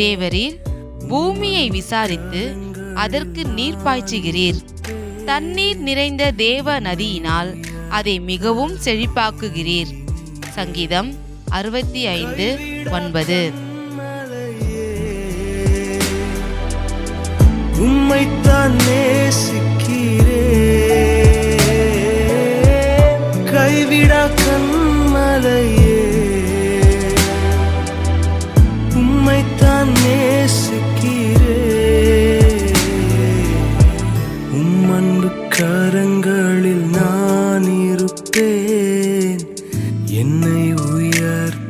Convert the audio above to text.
தேவரீர் பூமியை விசாரித்து அதற்கு நீர் பாய்ச்சுகிறீர். தண்ணீர் நிறைந்த தேவ நதியினால் அதை மிகவும் செழிப்பாக்குகிறீர். சங்கீதம் அறுபத்தி ஐந்து ஒன்பது. உம்மைத்தான் நேசிக்கிறே கைவிடா தான் நேசிக்கிறேன் உம் அன்பு கரங்களில் நான் இருப்பேன். என்னை உயர்த்த